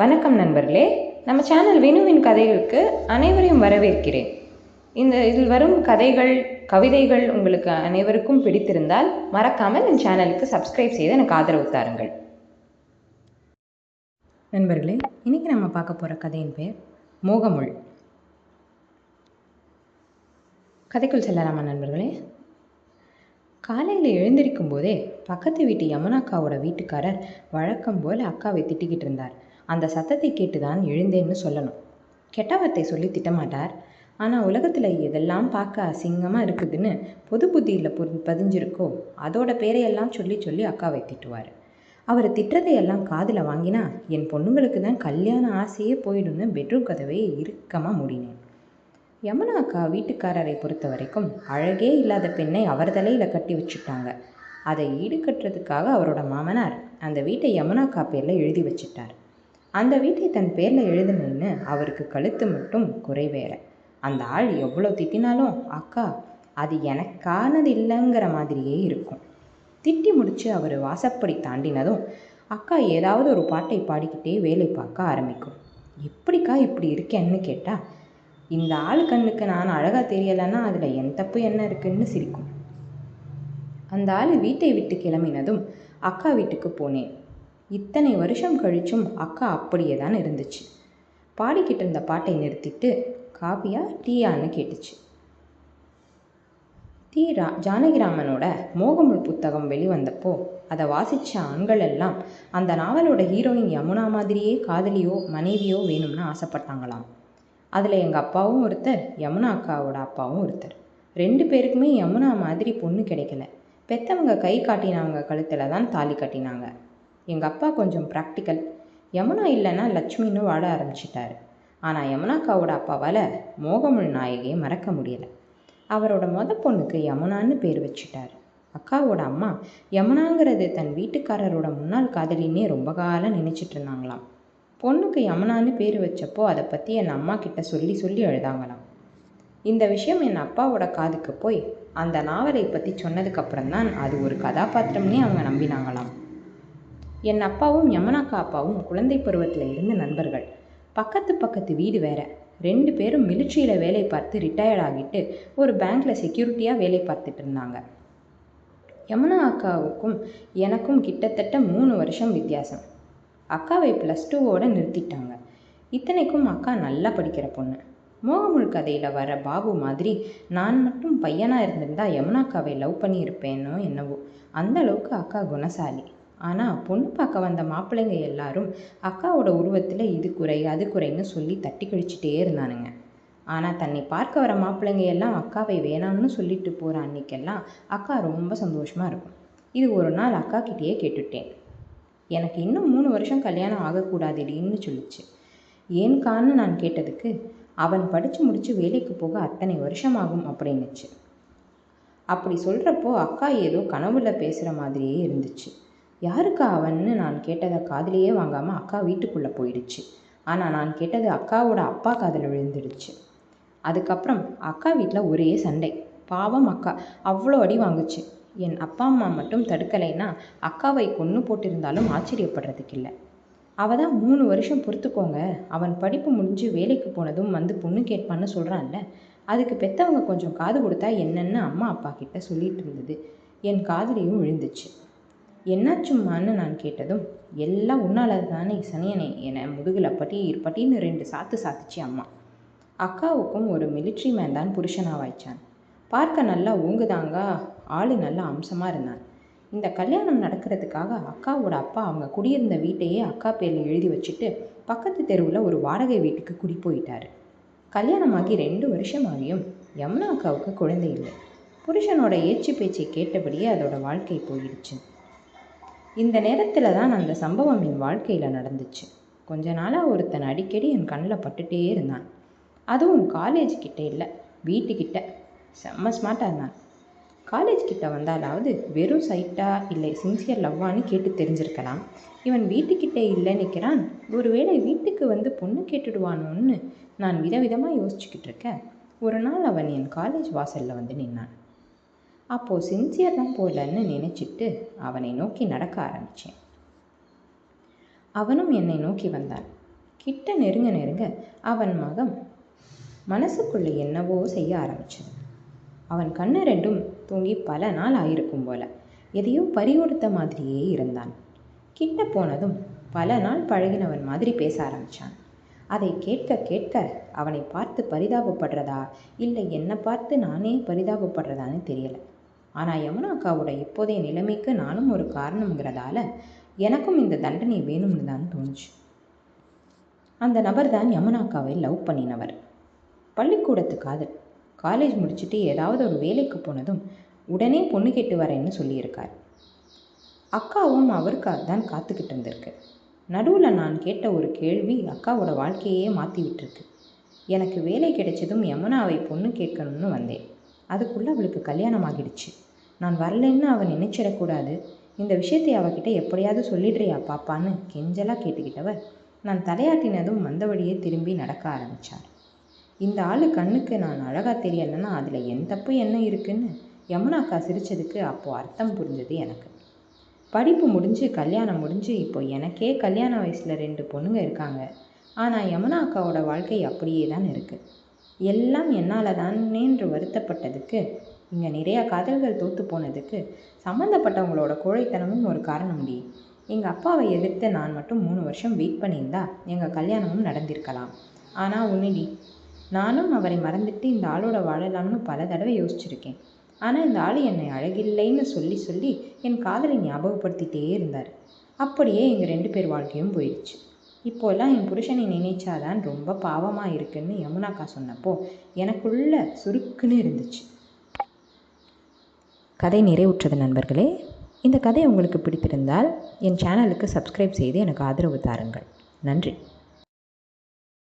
வணக்கம் நண்பர்களே. நம்ம சேனல் வினுவின் கதைகளுக்கு அனைவரையும் வரவேற்கிறேன். இந்த இதில் வரும் கதைகள் கவிதைகள் உங்களுக்கு அனைவருக்கும் பிடித்திருந்தால் மறக்காமல் என் சேனலுக்கு சப்ஸ்கிரைப் செய்து எனக்கு ஆதரவு தாருங்கள். நண்பர்களே இன்றைக்கி நம்ம பார்க்க போகிற கதையின் பேர் மோகமுள். கதைக்குள் செல்லலாமா நண்பர்களே? காலையில் எழுந்திருக்கும் போதே பக்கத்து வீட்டு யமுனாக்காவோட வீட்டுக்காரர் வழக்கம் போல் அக்காவை திட்டிக்கிட்டு இருந்தார். அந்த சத்தத்தை கேட்டு தான் எழுந்தேன்னு சொல்லணும். கெட்ட வார்த்தை சொல்லி திட்டமாட்டார். ஆனால் உலகத்தில் எதெல்லாம் பார்க்க அசிங்கமாக இருக்குதுன்னு பொது புத்தியில் பொ பதிஞ்சிருக்கோ அதோட பேரையெல்லாம் சொல்லி சொல்லி அக்காவை திட்டுவார். அவர் திட்டத்தையெல்லாம் காதில் வாங்கினா என் பொண்ணுங்களுக்கு தான் கல்யாண ஆசையே போயிடும்னு பெட்ரூம் கதவையை இறுக்கமாக மூடினேன். யமுனா அக்கா வீட்டுக்காரரை பொறுத்த வரைக்கும் அழகே இல்லாத பெண்ணை அவர் தலையில் கட்டி வச்சுட்டாங்க. அதை ஈடுகட்டுறதுக்காக அவரோட மாமனார் அந்த வீட்டை யமுனா அக்கா பேரில் எழுதி வச்சிட்டார். அந்த வீட்டை தன் பேரில் எழுதணுன்னு அவருக்கு கழுத்து மட்டும் குறை வேற. அந்த ஆள் எவ்வளோ திட்டினாலும் அக்கா அது எனக்கானது இல்லைங்கிற மாதிரியே இருக்கும். திட்டி முடித்து அவர் வாசப்படி தாண்டினதும் அக்கா ஏதாவது ஒரு பாட்டை பாடிக்கிட்டே வேலை பார்க்க ஆரம்பிக்கும். எப்படிக்கா இப்படி இருக்கேன்னு கேட்டால் இந்த ஆள் கண்ணுக்கு நான் அழகாக தெரியலைன்னா அதில் என் தப்பு என்ன இருக்குன்னு சிரிக்கும். அந்த ஆள் வீட்டை விட்டு கிளம்பினதும் அக்கா வீட்டுக்கு போனேன். இத்தனை வருஷம் கழிச்சும் அக்கா அப்படியே தான் இருந்துச்சு. பாடிக்கிட்டு இருந்த பாட்டை நிறுத்திட்டு காபியா டீயான்னு கேட்டுச்சு. டி ரா ஜானகிராமனோட மோகமுள் புத்தகம் வெளிவந்தப்போ அதை வாசித்த ஆண்கள் எல்லாம் அந்த நாவலோட ஹீரோயின் யமுனா மாதிரியே காதலியோ மனைவியோ வேணும்னு ஆசைப்பட்டாங்களாம். அதில் எங்கள் அப்பாவும் ஒருத்தர் யமுனா அக்காவோட அப்பாவும் ஒருத்தர். ரெண்டு பேருக்குமே யமுனா மாதிரி பொண்ணு கிடைக்கல. பெத்தவங்க கை காட்டினவங்க கழுத்தில் தான் தாலி கட்டினாங்க. எங்கள் அப்பா கொஞ்சம் ப்ராக்டிக்கல் யமுனா இல்லைன்னா லட்சுமின்னு வாழ ஆரம்பிச்சிட்டாரு. ஆனால் யமுனாக்காவோட அப்பாவால் மோகமுள் நாயகியை மறக்க முடியலை. அவரோட மொத பொண்ணுக்கு யமுனான்னு பேர் வச்சுட்டார். அக்காவோட அம்மா யமுனாங்கிறது தன் வீட்டுக்காரரோட முன்னாள் காதலின்னே ரொம்ப காலம் நினச்சிட்டு இருந்தாங்களாம். பொண்ணுக்கு யமுனான்னு பேர் வச்சப்போ அதை பற்றி என் அம்மா கிட்ட சொல்லி சொல்லி எழுதாங்களாம். இந்த விஷயம் என் அப்பாவோட காதுக்கு போய் அந்த நாவலை பற்றி சொன்னதுக்கப்புறம் தான் அது ஒரு கதாபாத்திரம்னே அவங்க நம்பினாங்களாம். என் அப்பாவும் யமுனாக்கா அப்பாவும் குழந்தை பருவத்தில் இருந்த நண்பர்கள். பக்கத்து பக்கத்து வீடு வேற. ரெண்டு பேரும் மிலிட்ரியில் வேலை பார்த்து ரிட்டையர்ட் ஆகிட்டு ஒரு பேங்க்கில் செக்யூரிட்டியாக வேலை பார்த்துட்டு இருந்தாங்க. யமுனா அக்காவுக்கும் எனக்கும் கிட்டத்தட்ட மூணு வருஷம் வித்தியாசம். அக்காவை ப்ளஸ் டூவோடு நிறுத்திட்டாங்க. இத்தனைக்கும் அக்கா நல்லா படிக்கிற பொண்ணு. மோகமுள் கதையில் வர பாபு மாதிரி நான் மட்டும் பையனாக இருந்திருந்தால் யமுனாக்காவை லவ் பண்ணியிருப்பேனோ என்னவோ. அந்த அளவுக்கு அக்கா குணசாலி. ஆனால் பொண்ணு பார்க்க வந்த மாப்பிள்ளைங்க எல்லாரும் அக்காவோட உருவத்தில் இது குறை அது குறைன்னு சொல்லி தட்டி கழிச்சிட்டே இருந்தானுங்க. ஆனால் தன்னை பார்க்க வர மாப்பிள்ளைங்க எல்லாம் அக்காவை வேணாம்னு சொல்லிட்டு போகிற அன்னைக்கெல்லாம் அக்கா ரொம்ப சந்தோஷமாக இருக்கும். இது ஒரு நாள் அக்கா கிட்டேயே கேட்டுட்டேன். எனக்கு இன்னும் மூணு வருஷம் கல்யாணம் ஆகக்கூடாதுடின்னு சொல்லிச்சு. ஏன்கான்னு நான் கேட்டதுக்கு அவன் படித்து முடித்து வேலைக்கு போக அத்தனை வருஷம் ஆகும் அப்படின்னுச்சு. அப்படி சொல்கிறப்போ அக்கா ஏதோ கனவுல பேசுகிற மாதிரியே இருந்துச்சு. யாருக்கா அவன்னு நான் கேட்டதை காதிலேயே வாங்காமல் அக்கா வீட்டுக்குள்ளே போயிடுச்சு. ஆனால் நான் கேட்டது அக்காவோட அப்பா காதில் விழுந்துடுச்சு. அதுக்கப்புறம் அக்கா வீட்டில் ஒரே சண்டை. பாவம் அக்கா அவ்வளோ அடி வாங்குச்சு. என் அப்பா அம்மா மட்டும் தடுக்கலைன்னா அக்காவை கொன்று போட்டிருந்தாலும் ஆச்சரியப்படுறதுக்கு இல்லை. அவள் தான் மூணு வருஷம் பொறுத்துக்கோங்க. அவன் படிப்பு முடிஞ்சு வேலைக்கு போனதும் வந்து பொண்ணு கேட்பான்னு சொல்கிறான்ல அதுக்கு பெற்றவங்க கொஞ்சம் காது கொடுத்தா என்னென்னு அம்மா அப்பா கிட்ட சொல்லிட்டு இருந்தது. என் காதுலேயும் விழுந்துச்சு. என்னாச்சும்மான்னு நான் கேட்டதும் எல்லாம் உன்னால தானே சனியனே என முதுகில் பட்டி இருப்பட்டின்னு ரெண்டு சாத்து சாத்துச்சு அம்மா. அக்காவுக்கும் ஒரு மிலிட்ரி மேன் தான் புருஷனாக வாய்ச்சான். பார்க்க நல்லா ஊங்குதாங்க ஆள் நல்லா அம்சமாக இருந்தான். இந்த கல்யாணம் நடக்கிறதுக்காக அக்காவோட அப்பா அவங்க குடியிருந்த வீட்டையே அக்கா பேரில் எழுதி வச்சுட்டு பக்கத்து தெருவில் ஒரு வாடகை வீட்டுக்கு குடி போயிட்டார். கல்யாணமாகி ரெண்டு வருஷமாகியும் யமுனா அக்காவுக்கு குழந்தை இல்லை. புருஷனோட ஏச்சு பேச்சை கேட்டபடியே அதோட வாழ்க்கை போயிடுச்சு. இந்த நேரத்தில் தான் அந்த சம்பவம் என் வாழ்க்கையில் நடந்துச்சு. கொஞ்ச நாளாக ஒருத்தன் அடிக்கடி என் கண்ணில் பட்டுட்டே இருந்தான். அதுவும் காலேஜ் கிட்டே இல்லை வீட்டுக்கிட்ட. செம்ம ஸ்மார்ட்டாக இருந்தான். காலேஜ் கிட்ட வந்தாலாவது வெறும் சைட்டா இல்லை சின்சியர் லவ்வான்னு கேட்டு தெரிஞ்சிருக்கலாம். இவன் வீட்டுக்கிட்டே இல்லை நிற்கிறான் ஒருவேளை வீட்டுக்கு வந்து பொண்ணு கேட்டுடுவானோன்னு நான் விதவிதமாக யோசிச்சுக்கிட்டு இருக்கேன். ஒரு நாள் அவன் என் காலேஜ் வாசலில் வந்து நின்னான். அப்போது சின்சியர் தான் போகலன்னு நினச்சிட்டு அவனை நோக்கி நடக்க ஆரம்பித்தேன் அவனும் என்னை நோக்கி வந்தான். கிட்ட நெருங்க நெருங்க அவன் மகம் மனசுக்குள்ளே என்னவோ செய்ய ஆரம்பிச்சது. அவன் கண்ணு ரெண்டும் தூங்கி பல நாள் ஆயிருக்கும் போல எதையோ பறிகொடுத்த மாதிரியே இருந்தான். கிட்ட போனதும் பல நாள் பழகினவன் மாதிரி பேச ஆரம்பிச்சான். அதை கேட்க கேட்க அவனை பார்த்து பரிதாபப்படுறதா இல்லை என்னை பார்த்து நானே பரிதாபப்படுறதான்னு தெரியலை. ஆனால் யமுனா அக்காவோட இப்போதைய நிலைமைக்கு நானும் ஒரு காரணங்கிறதால எனக்கும் இந்த தண்டனை வேணும்னு தான் தோணுச்சு. அந்த நபர் தான் யமுனா அக்காவை லவ் பண்ணினவர். பள்ளிக்கூடத்து காதல். காலேஜ் முடிச்சுட்டு ஏதாவது ஒரு வேலைக்கு போனதும் உடனே பொண்ணு கேட்டு வரேன்னு சொல்லியிருக்கார். அக்காவும் அவருக்காக தான் காத்துக்கிட்டு இருந்திருக்கு. நடுவில் நான் கேட்ட ஒரு கேள்வி அக்காவோட வாழ்க்கையே மாற்றி விட்டுருக்கு. எனக்கு வேலை கிடைச்சதும் யமுனாவை பொண்ணு கேட்கணும்னு வந்தேன். அதுக்குள்ளே அவளுக்கு கல்யாணம் ஆகிடுச்சு நான் வரலைன்னு அவன் நினைச்சிடக்கூடாது. இந்த விஷயத்தை அவகிட்ட எப்படியாவது சொல்லிடுறியா பாப்பான்னு கெஞ்சலாக கேட்டுக்கிட்டவர் நான் தலையாட்டினதும் வந்த வழியே திரும்பி நடக்க ஆரம்பித்தார் இந்த ஆள் கண்ணுக்கு நான் அழகாக தெரியலைன்னா அதில் என் தப்பு என்ன இருக்குன்னு யமுனாக்கா சிரித்ததுக்கு அப்போது அர்த்தம் புரிஞ்சது எனக்கு. படிப்பு முடிஞ்சு கல்யாணம் முடிஞ்சு இப்போ எனக்கே கல்யாண வயசில் ரெண்டு பொண்ணுங்க இருக்காங்க. ஆனால் யமுனா அக்காவோட வாழ்க்கை அப்படியே தான் இருக்குது எல்லாம் என்னால் தானேன்று வருத்தப்பட்டதுக்கு இங்கே நிறையா காதல்கள் தோற்று போனதுக்கு சம்மந்தப்பட்டவங்களோட கோழைத்தனமும் ஒரு காரணம் முடியும் எங்கள் அப்பாவை எதிர்த்து நான் மட்டும் மூணு வருஷம் வெயிட் பண்ணியிருந்தா எங்கள் கல்யாணமும் நடந்திருக்கலாம். ஆனால் உன்னிடி நானும் அவரை மறந்துட்டு இந்த ஆளோட வாழலாம்னு பல தடவை யோசிச்சிருக்கேன். ஆனால் இந்த ஆள் என்னை அழகில்லைன்னு சொல்லி சொல்லி என் காதலை ஞாபகப்படுத்திட்டே இருந்தார். அப்படியே எங்கள் ரெண்டு பேர் வாழ்க்கையும் போயிடுச்சு இப்போல்லாம் என் புருஷனை நினைச்சாதான் ரொம்ப பாவமாக இருக்குன்னு யமுனாக்கா சொன்னப்போ எனக்குள்ள சுருக்குன்னு இருந்துச்சு. கதை நிறைவுற்றது நண்பர்களே இந்த கதை உங்களுக்கு பிடித்திருந்தால் என் சேனலுக்கு சப்ஸ்கிரைப் செய்து எனக்கு ஆதரவு தாருங்கள். நன்றி.